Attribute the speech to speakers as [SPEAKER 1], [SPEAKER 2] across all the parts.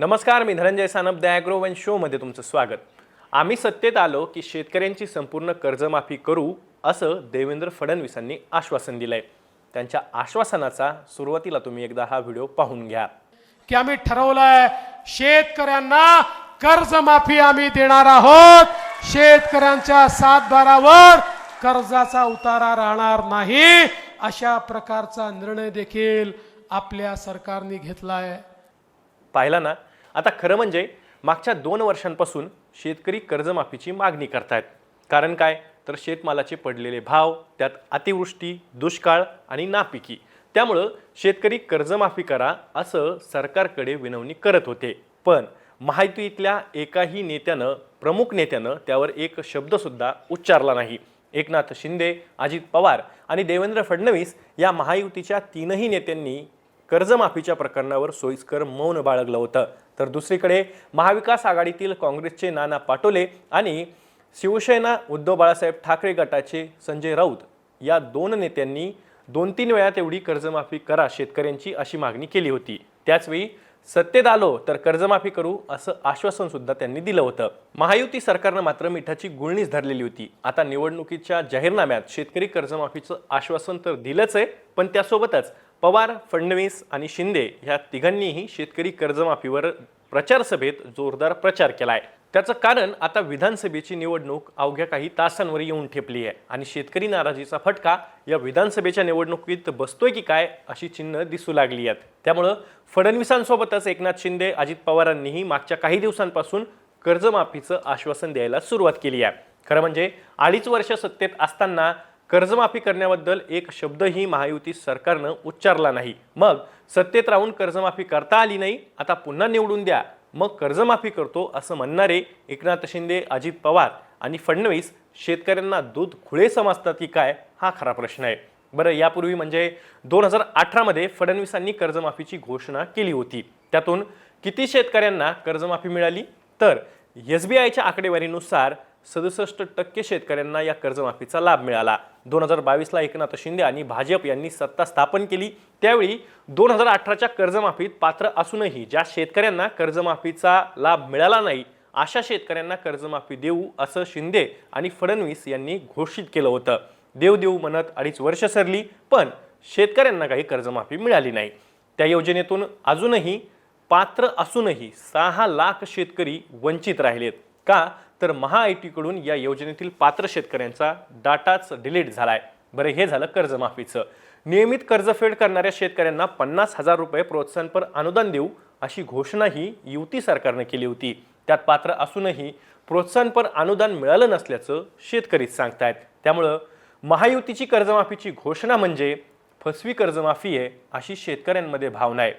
[SPEAKER 1] नमस्कार मी Dhananjay Sanap the agro one शोमध्ये तुमचं स्वागत. आम्ही सत्तेत आलो की शेतकऱ्यांची संपूर्ण कर्जमाफी करू असं देवेंद्र फडणवीसांनी आश्वासन दिलंय. त्यांच्या आश्वासनाचा सुरुवातीला तुम्ही एकदा हा व्हिडिओ पाहून घ्या.
[SPEAKER 2] की आम्ही ठरवलंय शेतकऱ्यांना कर्जमाफी आम्ही देणार आहोत. शेतकऱ्यांच्या सातबारावर कर्जाचा उतारा राहणार नाही अशा प्रकारचा निर्णय देखील आपल्या सरकारने घेतलाय.
[SPEAKER 1] पाहिला ना आता खरं म्हणजे मागच्या दोन वर्षांपासून शेतकरी कर्जमाफीची मागणी करतायत. कारण काय? तर शेतमालाचे पडलेले भाव त्यात अतिवृष्टी दुष्काळ आणि नापिकी. त्यामुळं शेतकरी कर्जमाफी करा असं सरकारकडे विनवणी करत होते. पण माहितीतल्या एकाही नेत्यानं प्रमुख नेत्यानं त्यावर एक शब्दसुद्धा उच्चारला नाही. एकनाथ शिंदे अजित पवार आणि देवेंद्र फडणवीस या महायुतीच्या तीनही नेत्यांनी कर्जमाफीच्या प्रकरणावर सोयीस्कर मौन बाळगलं होतं. तर दुसरीकडे महाविकास आघाडीतील काँग्रेसचे नाना पाटोले आणि शिवसेना उद्धव बाळासाहेब ठाकरे गटाचे संजय राऊत या दोन नेत्यांनी दोन तीन वेळा तेवढी कर्जमाफी करा शेतकऱ्यांची अशी मागणी केली होती. त्याचवेळी सत्तेत आलो तर कर्जमाफी करू असं आश्वासन सुद्धा त्यांनी दिलं होतं. महायुती सरकारनं मात्र मिठाची गुळणीच धरलेली होती. आता निवडणुकीच्या जाहीरनाम्यात शेतकरी कर्जमाफीचं आश्वासन तर दिलंच आहे पण त्यासोबतच पवार फडणवीस आणि शिंदे ह्या तिघांनीही शेतकरी कर्जमाफीवर प्रचार सभेत जोरदार प्रचार केला आहे त्याचं कारण आता विधानसभेची निवडणूक अवघ्या काही तासांवर येऊन ठेपली आहे आणि शेतकरी नाराजीचा फटका या विधानसभेच्या निवडणुकीत बसतोय की काय अशी चिन्ह दिसू लागली आहेत. त्यामुळं फडणवीसांसोबतच एकनाथ शिंदे अजित पवारांनीही मागच्या काही दिवसांपासून कर्जमाफीचं आश्वासन द्यायला सुरुवात केली आहे. खरं म्हणजे अडीच वर्ष सत्तेत असताना कर्जमाफी करण्याबद्दल एक शब्दही महायुती सरकारनं उच्चारला नाही. मग सत्तेत राहून कर्जमाफी करता आली नाही आता पुन्हा निवडून द्या. मग कर्जमाफी करतो असं म्हणणारे एकनाथ शिंदे अजित पवार आणि फडणवीस शेतकऱ्यांना दूध खुळे समजतात की काय हा खरा प्रश्न आहे. बरं यापूर्वी म्हणजे दोन हजार अठरामध्ये फडणवीसांनी कर्जमाफीची घोषणा केली होती. त्यातून किती शेतकऱ्यांना कर्जमाफी मिळाली? तर एस बी आयच्या आकडेवारीनुसार सदुसष्ट टक्के शेतकऱ्यांना या कर्जमाफीचा लाभ मिळाला. दोन हजार बावीसला एकनाथ शिंदे आणि भाजप यांनी सत्ता स्थापन केली. त्यावेळी दोन हजार अठराच्या कर्जमाफीत पात्र असूनही ज्या शेतकऱ्यांना कर्जमाफीचा लाभ मिळाला नाही अशा शेतकऱ्यांना कर्जमाफी देऊ असं शिंदे आणि फडणवीस यांनी घोषित केलं होतं. देव देऊ म्हणत अडीच वर्ष सरली पण शेतकऱ्यांना काही कर्जमाफी मिळाली नाही. त्या योजनेतून अजूनही पात्र असूनही सहा लाख शेतकरी वंचित राहिलेत. का? तर महाआयटीकडून या योजनेतील पात्र शेतकऱ्यांचा डाटाच डिलीट झाला आहे बरं हे झालं कर्जमाफीचं. नियमित कर्जफेड करणाऱ्या शेतकऱ्यांना पन्नास हजार रुपये प्रोत्साहनपर अनुदान देऊ अशी घोषणाही युती सरकारनं केली होती. त्यात पात्र असूनही प्रोत्साहनपर अनुदान मिळालं नसल्याचं शेतकरीच सांगतायत. त्यामुळं महायुतीची कर्जमाफीची घोषणा म्हणजे फसवी कर्जमाफी आहे अशी शेतकऱ्यांमध्ये भावना आहे.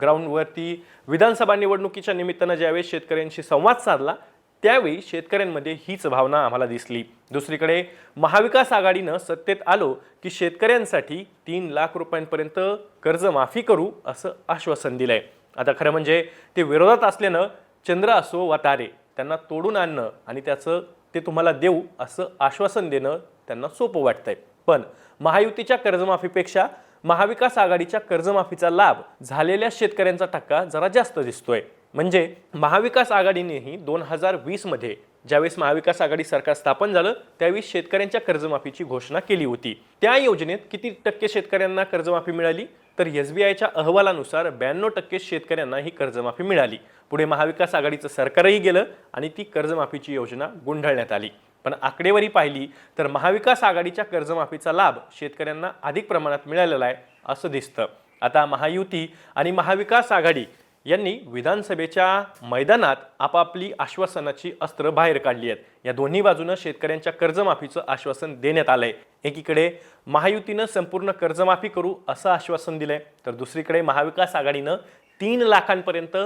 [SPEAKER 1] ग्राउंडवरती विधानसभा निवडणुकीच्या निमित्तानं ज्यावेळेस शेतकऱ्यांशी संवाद साधला त्यावेळी शेतकऱ्यांमध्ये हीच भावना आम्हाला दिसली. दुसरीकडे महाविकास आघाडीनं सत्तेत आलो की शेतकऱ्यांसाठी तीन लाख रुपयांपर्यंत कर्जमाफी करू असं आश्वासन दिलंय. आता खरं म्हणजे ते विरोधात असल्यानं चंद्र असो वा तारे त्यांना तोडून आणणं आणि त्याचं ते तुम्हाला देऊ असं आश्वासन देणं त्यांना सोपं वाटतंय. पण महायुतीच्या कर्जमाफीपेक्षा महाविकास आघाडीच्या कर्जमाफीचा लाभ झालेल्या शेतकऱ्यांचा टक्का जरा जास्त दिसतोय. म्हणजे महाविकास आघाडीनेही दोन हजार वीसमध्ये ज्यावेळेस महाविकास आघाडी सरकार स्थापन झालं त्यावेळी शेतकऱ्यांच्या कर्जमाफीची घोषणा केली होती. त्या योजनेत किती टक्के शेतकऱ्यांना कर्जमाफी मिळाली? तर एस बी आयच्या अहवालानुसार ब्याण्णव टक्के शेतकऱ्यांना ही कर्जमाफी मिळाली. पुढे महाविकास आघाडीचं सरकारही गेलं आणि ती कर्जमाफीची योजना गुंढळण्यात आली. पण आकडेवारी पाहिली तर महाविकास आघाडीच्या कर्जमाफीचा लाभ शेतकऱ्यांना अधिक प्रमाणात मिळालेला आहे असं दिसतं. आता महायुती आणि महाविकास आघाडी यांनी विधानसभेच्या मैदानात आपापली आश्वासनाची अस्त्र बाहेर काढली आहेत. या दोन्ही बाजूनं शेतकऱ्यांच्या कर्जमाफीचं आश्वासन देण्यात आलंय. एकीकडे महायुतीनं संपूर्ण कर्जमाफी करू असं आश्वासन दिलंय तर दुसरीकडे महाविकास आघाडीनं तीन लाखांपर्यंत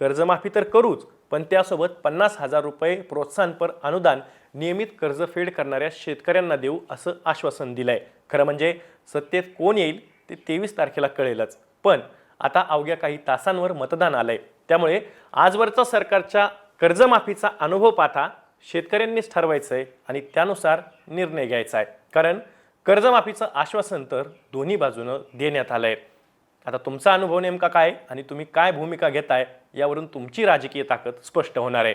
[SPEAKER 1] कर्जमाफी तर करूच पण त्यासोबत पन्नास हजार रुपये प्रोत्साहनपर अनुदान नियमित कर्जफेड करणाऱ्या शेतकऱ्यांना देऊ असं आश्वासन दिलंय. खरं म्हणजे सत्तेत कोण येईल ते तेवीस तारखेला कळेलच. पण आता अवघ्या काही तासांवर मतदान आलंय. त्यामुळे आजवरचा सरकारच्या कर्जमाफीचा अनुभव पाहता शेतकऱ्यांनीच ठरवायचं आहे आणि त्यानुसार निर्णय घ्यायचा आहे कारण कर्जमाफीचं आश्वासन तर दोन्ही बाजूनं देण्यात आलं आहे आता तुमचा अनुभव नेमका काय आणि तुम्ही काय भूमिका घेताय यावरून तुमची राजकीय ताकद स्पष्ट होणार आहे.